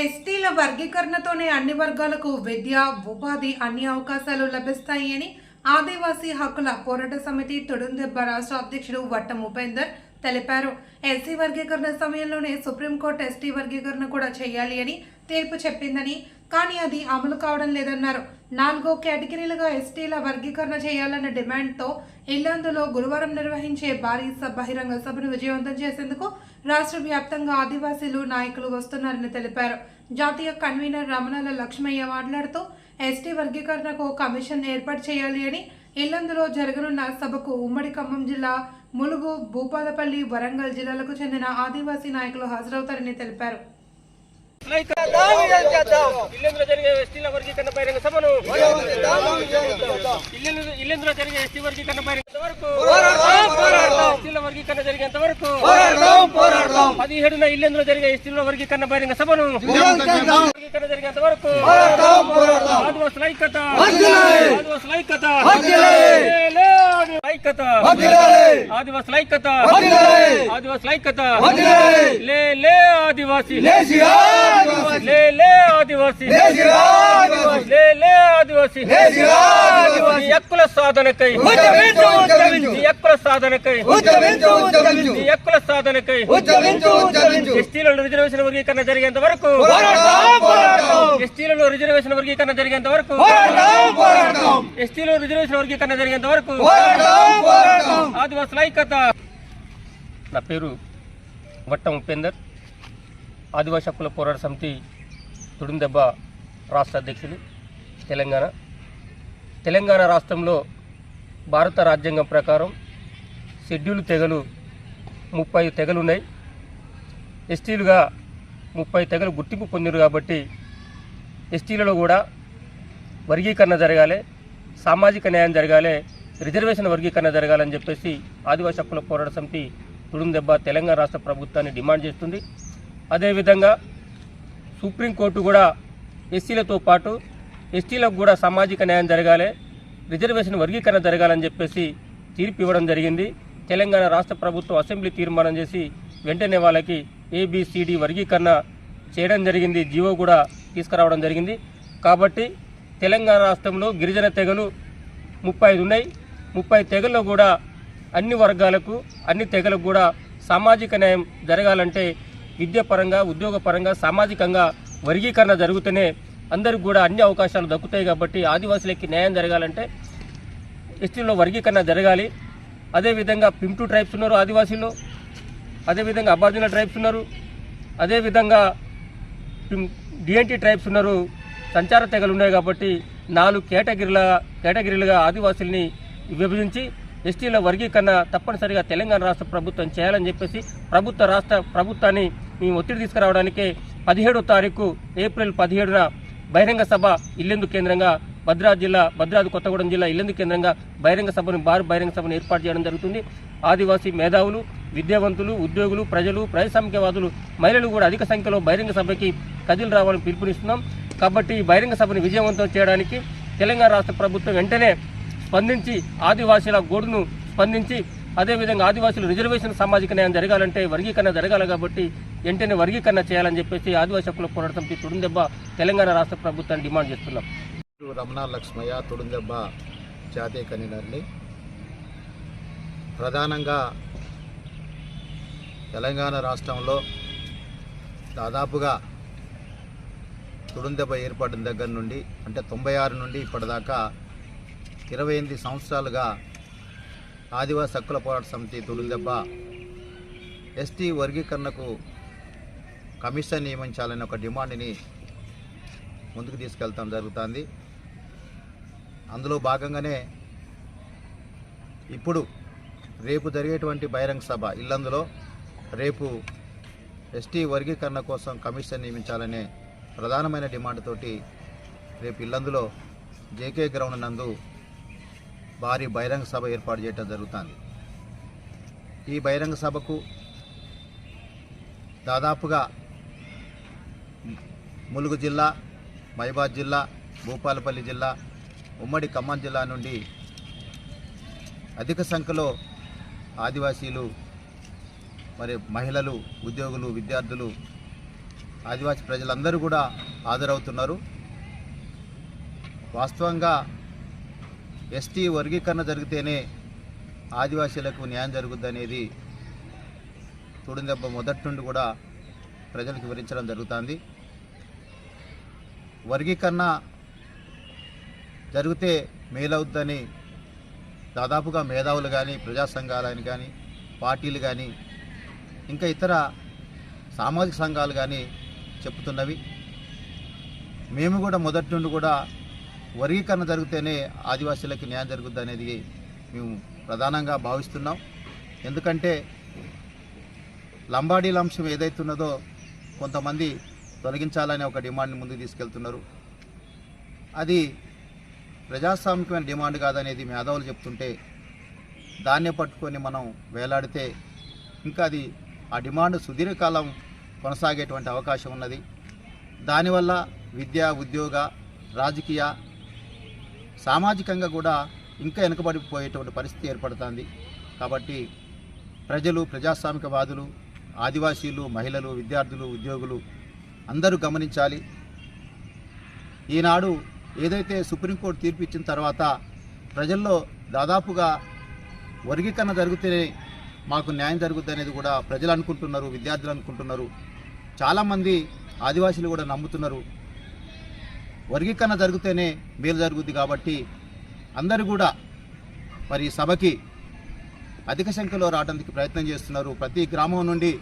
ఎస్టీల వర్గీకరణతోనే అన్ని వర్గాలకు విద్య ఉపాధి అన్ని అవకాశాలు లభిస్తాయి అని ఆదివాసీ హక్కుల పోరాట సమితి తొడుందెబ్బ రాష్ట్ర అధ్యక్షుడు వట్టం ఉపేందర్ తెలిపారు. ఎస్సీ వర్గీకరణ సమయంలోనే సుప్రీంకోర్టు ఎస్టీ వర్గీకరణ కూడా చేయాలి అని తీర్పు చెప్పిందని కానీ అది అమలు కావడం లేదన్నారు. నాలుగో కేటగిరీలుగా ఎస్టీల వర్గీకరణ చేయాలన్న డిమాండ్తో ఇల్లందులో గురువారం నిర్వహించే భారీ బహిరంగ సభను విజయవంతం చేసేందుకు రాష్ట్ర వ్యాప్తంగా ఆదివాసీలు నాయకులు వస్తున్నారని తెలిపారు. జాతీయ కన్వీనర్ రమణాల లక్ష్మయ్య మాట్లాడుతూ ఎస్టీ వర్గీకరణకు కమిషన్ ఏర్పాటు చేయాలి అని ఇల్లందులో జరగనున్న సభకు ఉమ్మడి ఖమ్మం జిల్లా ములుగు భూపాలపల్లి వరంగల్ జిల్లాలకు చెందిన ఆదివాసీ నాయకులు హాజరవుతారని తెలిపారు. ఇల్లెందులో జరిగే ఎస్టీల వర్గీకరణ బహిరంగ సభను ఇల్లెందు- ఇల్లెందులో జరిగే ఎస్టీ వర్గీకరణ బహిరంగ వరకు ఎస్టీల వర్గీకరణ జరిగేంత వరకు పదిహేడున ఇల్లెందులో జరిగే ఎస్టీల వర్గీకరణ బహిరంగ సభను వర్గీకరణ జరిగేంత వరకు ఆదివాసుల ఐక్యత ఆదివాసుల ఐక్యత ఐక్యత ఆదివాసుల ఐక్యత ఆదివాసుల ఐక్యత లే లే ఆదివాసీ లే లే ఆదివాసీ లే లే ఆదివాసీ! హక్కుల సాధనకై హక్కుల సాధనకై హక్కుల సాధనకై ఎస్టీలలో రిజర్వేషన్ వర్గీకరణ జరిగేంత వరకు ఎస్టీలలో రిజర్వేషన్ వర్గీకరణ జరిగేంత వరకు ఎస్టీలో రిజర్వేషన్ వర్గీకరణ జరిగేంత వరకు ఆదివాసుల ఐక్యత. నా పేరు వట్టం ఉపేందర్. ఆదివాసీ హక్కుల పోరాట సమితి తుడుందెబ్బ రాష్ట్ర అధ్యక్షులు తెలంగాణ. తెలంగాణ రాష్ట్రంలో భారత రాజ్యాంగం ప్రకారం షెడ్యూల్ తెగలు ముప్పై తెగలు ఉన్నాయి ఎస్టీలుగా ముప్పై తెగలు గుర్తింపు పొందిరు కాబట్టి ఎస్టీలలో కూడా వర్గీకరణ జరగాలి సామాజిక న్యాయం జరగాలి రిజర్వేషన్ వర్గీకరణ జరగాలని చెప్పేసి ఆదివాసీ హక్కుల పోరాట సమితి తుడుందెబ్బ తెలంగాణ రాష్ట్ర ప్రభుత్వాన్ని డిమాండ్ చేస్తుంది. అదేవిధంగా సుప్రీంకోర్టు కూడా ఎస్సీలతో పాటు ఎస్టీలకు కూడా సామాజిక న్యాయం జరగాలి రిజర్వేషన్ వర్గీకరణ జరగాలని చెప్పేసి తీర్పు ఇవ్వడం జరిగింది. తెలంగాణ రాష్ట్ర ప్రభుత్వం అసెంబ్లీ తీర్మానం చేసి వెంటనే వాళ్ళకి ఏబిసిడి వర్గీకరణ చేయడం జరిగింది. జీవో కూడా తీసుకురావడం జరిగింది. కాబట్టి తెలంగాణ రాష్ట్రంలో గిరిజన తెగలు ముప్పై ఐదు ఉన్నాయి. ముప్పై తెగల్లో కూడా అన్ని వర్గాలకు అన్ని తెగలకు కూడా సామాజిక న్యాయం జరగాలంటే విద్యాపరంగా ఉద్యోగపరంగా సామాజికంగా వర్గీకరణ జరుగుతూనే అందరికి కూడా అన్ని అవకాశాలు దక్కుతాయి కాబట్టి ఆదివాసులకి న్యాయం జరగాలంటే ఎస్టీలో వర్గీకరణ జరగాలి. అదేవిధంగా పిమ్టు ట్రైబ్స్ ఉన్నారు ఆదివాసీలు. అదేవిధంగా అబార్జున ట్రైబ్స్ ఉన్నారు. అదేవిధంగా డిఎన్టీ ట్రైబ్స్ ఉన్నారు. సంచార తెగలు ఉన్నాయి కాబట్టి నాలుగు కేటగిరీల కేటగిరీలుగా ఆదివాసుల్ని విభజించి ఎస్టీల వర్గీకరణ తప్పనిసరిగా తెలంగాణ రాష్ట్ర ప్రభుత్వం చేయాలని చెప్పేసి ప్రభుత్వ రాష్ట్ర ప్రభుత్వాన్ని మేము ఒత్తిడి తీసుకురావడానికి పదిహేడో తారీఖు ఏప్రిల్ పదిహేడున బహిరంగ సభ ఇల్లెందు కేంద్రంగా భద్రాద్రి జిల్లా భద్రాద్రి కొత్తగూడెం జిల్లా ఇల్లందు కేంద్రంగా బహిరంగ సభను భారీ బహిరంగ సభను ఏర్పాటు చేయడం జరుగుతుంది. ఆదివాసీ మేధావులు విద్యావంతులు ఉద్యోగులు ప్రజలు ప్రజాస్వామికవాదులు మహిళలు కూడా అధిక సంఖ్యలో బహిరంగ సభకి కదిలి రావాలని పిలుపునిస్తున్నాం. కాబట్టి ఈ బహిరంగ సభను విజయవంతం చేయడానికి తెలంగాణ రాష్ట్ర ప్రభుత్వం వెంటనే స్పందించి ఆదివాసీల గోడును స్పందించి అదేవిధంగా ఆదివాసీలు రిజర్వేషన్ సామాజిక న్యాయం జరగాలంటే వర్గీకరణ జరగాలి కాబట్టి వెంటనే వర్గీకరణ చేయాలని చెప్పేసి ఆదివాసీ హక్కుల పోరాటంపై తుడుందెబ్బ తెలంగాణ రాష్ట్ర ప్రభుత్వాన్ని డిమాండ్ చేస్తున్నాం. రమణ లక్ష్మయ్య తుడుందెబ్బ జాతీయ కన్వీనర్ని. ప్రధానంగా తెలంగాణ రాష్ట్రంలో దాదాపుగా తుడుందెబ్బ ఏర్పడిన దగ్గర నుండి అంటే తొంభై ఆరు నుండి ఇప్పటిదాకా ఇరవై ఎనిమిది సంవత్సరాలుగా ఆదివాసీ హక్కుల పోరాట సమితి తుడుందెబ్బ ఎస్టీ వర్గీకరణకు కమిషన్ నియమించాలనే ఒక డిమాండ్ని ముందుకు తీసుకెళ్తాం జరుగుతుంది. అందులో భాగంగానే ఇప్పుడు రేపు జరిగేటువంటి బహిరంగ సభ. ఇల్లందులో రేపు ఎస్టీ వర్గీకరణ కోసం కమిషన్ నియమించాలనే ప్రధానమైన డిమాండ్ తోటి రేపు ఇల్లందులో జేకే గ్రౌండ్ నందు భారీ బహిరంగ సభ ఏర్పాటు చేయడం జరుగుతుంది. ఈ బహిరంగ సభకు దాదాపుగా ములుగు జిల్లా మైబాద్ జిల్లా భూపాలపల్లి జిల్లా ఉమ్మడి ఖమ్మం జిల్లా నుండి అధిక సంఖ్యలో ఆదివాసీలు మరి మహిళలు ఉద్యోగులు విద్యార్థులు ఆదివాసీ ప్రజలందరూ కూడా హాజరవుతున్నారు. వాస్తవంగా ఎస్టీ వర్గీకరణ జరిగితేనే ఆదివాసీలకు న్యాయం జరుగుద్దనేది తుడిందెబ్బ మొదటి నుండి కూడా ప్రజలకు వివరించడం జరుగుతుంది. వర్గీకరణ జరిగితే మేలవుద్దని దాదాపుగా మేధావులు కానీ ప్రజా సంఘాలని కానీ పార్టీలు కానీ ఇంకా ఇతర సామాజిక సంఘాలు కానీ చెప్తున్నవి మేము కూడా మొదటి నుండి కూడా వర్గీకరణ జరిగితేనే ఆదివాసీలకు న్యాయం జరుగుద్ది అనేది మేము ప్రధానంగా భావిస్తున్నాం. ఎందుకంటే లంబాడీల అంశం ఏదైతున్నదో కొంతమంది తొలగించాలనే ఒక డిమాండ్ని ముందుకు తీసుకెళ్తున్నారు. అది ప్రజాస్వామికమైన డిమాండ్ కాదనేది మేధావులు చెప్తుంటే దాన్నే పట్టుకొని మనం వేలాడితే ఇంకా అది ఆ డిమాండ్ సుదీర్ఘకాలం కొనసాగేటువంటి అవకాశం ఉన్నది. దానివల్ల విద్య ఉద్యోగ రాజకీయ సామాజికంగా కూడా ఇంకా వెనుకబడిపోయేటువంటి పరిస్థితి ఏర్పడుతుంది. కాబట్టి ప్రజలు ప్రజాస్వామికవాదులు ఆదివాసీలు మహిళలు విద్యార్థులు ఉద్యోగులు అందరూ గమనించాలి. ఈనాడు ఏదైతే సుప్రీంకోర్టు తీర్పు ఇచ్చిన తర్వాత ప్రజల్లో దాదాపుగా వర్గీకరణ జరిగితేనే మాకు న్యాయం జరుగుతుంది అనేది కూడా ప్రజలు అనుకుంటున్నారు విద్యార్థులు అనుకుంటున్నారు. చాలామంది ఆదివాసీలు కూడా నమ్ముతున్నారు. వర్గీకరణ జరిగితేనే మేలు జరుగుద్ది కాబట్టి అందరూ కూడా మరి ఈ సభకి అధిక సంఖ్యలో రావడానికి ప్రయత్నం చేస్తున్నారు. ప్రతి గ్రామం నుండి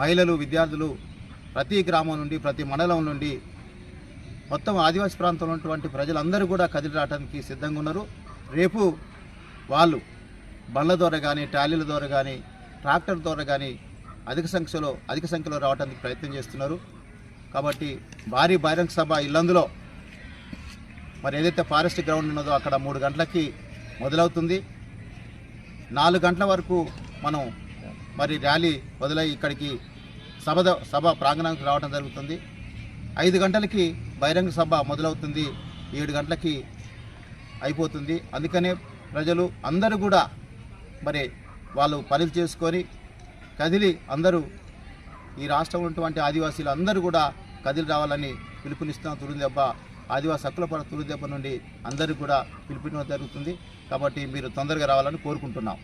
మహిళలు విద్యార్థులు ప్రతి గ్రామం నుండి ప్రతి మండలం నుండి మొత్తం ఆదివాసీ ప్రాంతంలో ఉన్నటువంటి ప్రజలందరూ కూడా కదిలి రావడానికి సిద్ధంగా ఉన్నారు. రేపు వాళ్ళు బండ్ల ద్వారా కానీ ట్రాలీల ద్వారా కానీ ట్రాక్టర్ ద్వారా కానీ అధిక సంఖ్యలో అధిక సంఖ్యలో రావడానికి ప్రయత్నం చేస్తున్నారు. కాబట్టి భారీ బహిరంగ సభ ఇల్లందులో మరి ఏదైతే ఫారెస్ట్ గ్రౌండ్ ఉన్నదో అక్కడ మూడు గంటలకి మొదలవుతుంది. నాలుగు గంటల వరకు మనం మరి ర్యాలీ మొదలై ఇక్కడికి సభ ద- సభ ప్రాంగణానికి రావడం జరుగుతుంది. ఐదు గంటలకి బహిరంగ సభ మొదలవుతుంది. ఏడు గంటలకి అయిపోతుంది. అందుకనే ప్రజలు అందరూ కూడా మరి వాళ్ళు పనులు చేసుకొని కదిలి అందరూ ఈ రాష్ట్రంలో ఉన్నటువంటి ఆదివాసీలు అందరూ కూడా కదిలి రావాలని పిలుపునిస్తున్న తురుదెబ్బ ఆదివాసీ హక్కుల పడ తురుదెబ్బ నుండి అందరూ కూడా పిలుపునివ్వడం జరుగుతుంది. కాబట్టి మీరు తొందరగా రావాలని కోరుకుంటున్నాం.